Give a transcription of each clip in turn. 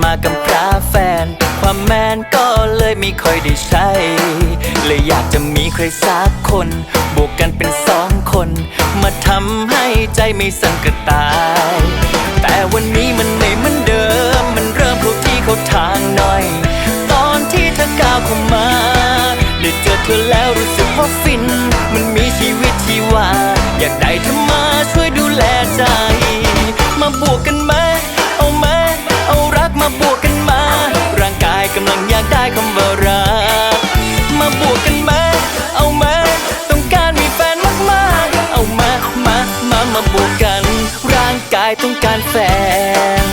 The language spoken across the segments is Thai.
มากับพระแฟน ความแมนก็เลยไม่ค่อยได้ใช้ เลยอยากจะมีใครสักคน บวกกันเป็นสองคน มาทำให้ใจไม่สั่นกระตาย แต่วันนี้มันไม่เหมือนเดิม มันเริ่มเข้ที่เขาทางหน่อย ตอนที่เธอก้าวเข้ามา ได้เจอเธอแล้วรู้สึกว่าฟินายต้องการแฟน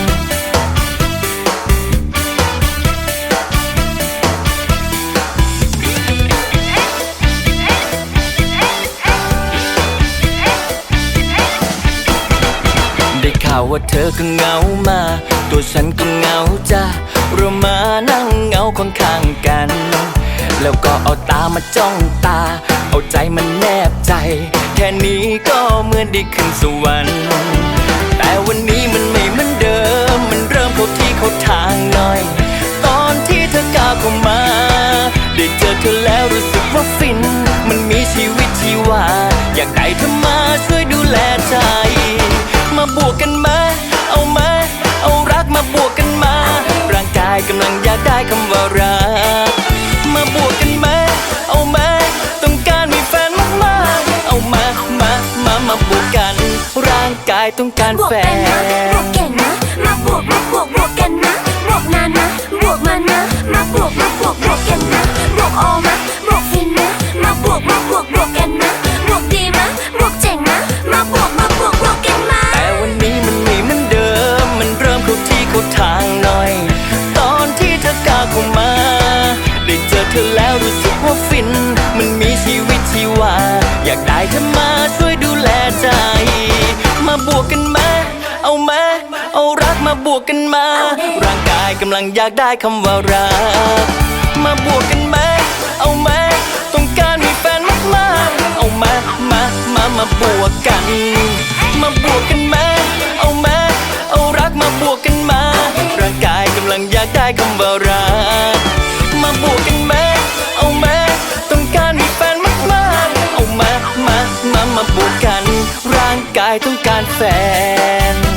ได้ข่าวว่าเธอก็เหงามา ตัวฉันก็เหงาจ้ะเรามานั่งเหงาข้างๆกัน แล้วก็เอาตามาจ้องตา เอาใจมันแนบใจ แค่นี้ก็เหมือนได้ขึ้นสวรรค์ วันนี้ายต้องการบวกแฟนะบวกเก่งนะมาบวกมาบวกบวกกันนะบวกนานนะบวกมานะมาบวกมาบวกบวกกันนะบวกออมาบวกฟินนะมาบวกมาบวกบวกกันนะบวกดีมาบวกเจ๋งนะมาบวกมาบวกบวกกันมาแต่วันนี้มันไม่เหมือนเดิม มันเริ่มเข้าที่เข้าทางหน่อย ตอนที่เธอกล้าวเข้ามาได้เจอเธอแล้วรู้สึกว่าฟิน มันมีชีวิตชีวาอยากได้เธอมาช่วยดูแลใจ มาบวกกันมา เอามาเอารักมาบวกกันมา ร่างกายกำลังอยากได้คำว่ารัก มาบวกกันมา เอามาต้องการมีแฟนมากๆ เอามา มา มา มาบวกกัน มาบวกกันมา เอามา เอารักมาบวกกันมา ร่างกายกำลังอยากได้คำว่ารักายต้องการแฟน